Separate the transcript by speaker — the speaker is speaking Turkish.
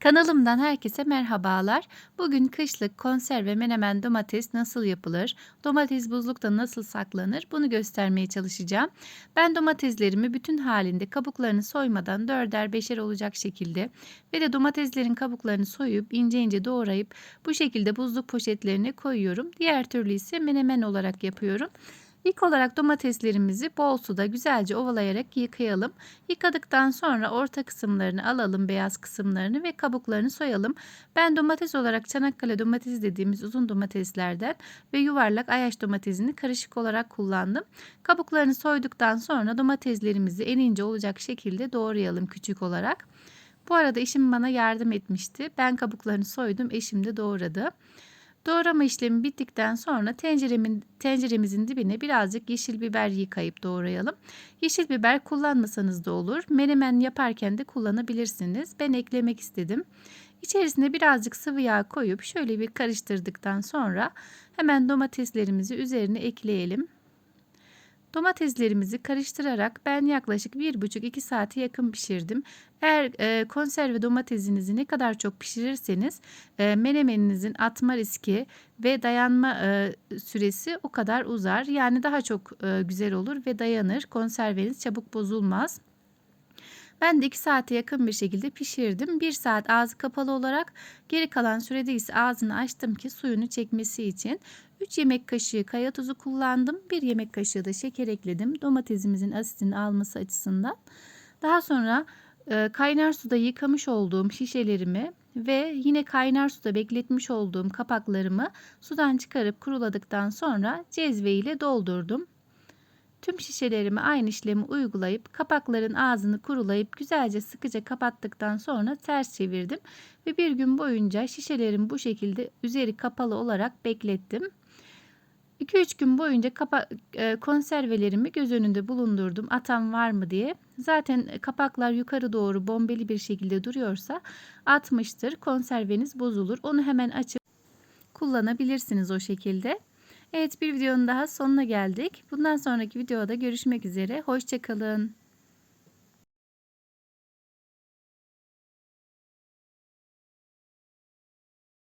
Speaker 1: Kanalımdan herkese merhabalar. Bugün kışlık konserve menemen domates nasıl yapılır? Domates buzlukta nasıl saklanır? Bunu göstermeye çalışacağım. Ben domateslerimi bütün halinde kabuklarını soymadan dörder beşer olacak şekilde ve de domateslerin kabuklarını soyup ince ince doğrayıp bu şekilde buzluk poşetlerine koyuyorum. Diğer türlü ise menemen olarak yapıyorum. İlk olarak domateslerimizi bol suda güzelce ovalayarak yıkayalım. Yıkadıktan sonra orta kısımlarını alalım, beyaz kısımlarını ve kabuklarını soyalım. Ben domates olarak Çanakkale domatesi dediğimiz uzun domateslerden ve yuvarlak ayaş domatesini karışık olarak kullandım. Kabuklarını soyduktan sonra domateslerimizi en ince olacak şekilde doğrayalım küçük olarak. Bu arada eşim bana yardım etmişti. Ben kabuklarını soydum, eşim de doğradı. Doğrama işlemi bittikten sonra tenceremin, tenceremizin dibine birazcık yeşil biber yıkayıp doğrayalım. Yeşil biber kullanmasanız da olur. Menemen yaparken de kullanabilirsiniz. Ben eklemek istedim. İçerisine birazcık sıvı yağ koyup şöyle bir karıştırdıktan sonra hemen domateslerimizi üzerine ekleyelim. Domateslerimizi karıştırarak ben yaklaşık 1,5-2 saate yakın pişirdim. Eğer e, konserve domatesinizi ne kadar çok pişirirseniz e, menemeninizin atma riski ve dayanma e, süresi o kadar uzar. Yani daha çok e, güzel olur ve dayanır. Konserveniz çabuk bozulmaz. Ben de 2 saate yakın bir şekilde pişirdim. 1 saat ağzı kapalı olarak geri kalan sürede ise ağzını açtım ki suyunu çekmesi için. 3 yemek kaşığı kaya tuzu kullandım. 1 yemek kaşığı da şeker ekledim. Domatesimizin asitini alması açısından. Daha sonra e, kaynar suda yıkamış olduğum şişelerimi ve yine kaynar suda bekletmiş olduğum kapaklarımı sudan çıkarıp kuruladıktan sonra cezve ile doldurdum. Tüm şişelerime aynı işlemi uygulayıp kapakların ağzını kurulayıp güzelce sıkıca kapattıktan sonra ters çevirdim ve bir gün boyunca şişelerimi bu şekilde üzeri kapalı olarak beklettim. 2-3 gün boyunca kapa e, konservelerimi göz önünde bulundurdum. Atam var mı diye. Zaten kapaklar yukarı doğru bombeli bir şekilde duruyorsa atmıştır. Konserveniz bozulur. Onu hemen açıp kullanabilirsiniz o şekilde. Evet bir videonun daha sonuna geldik. Bundan sonraki videoda görüşmek üzere. Hoşçakalın.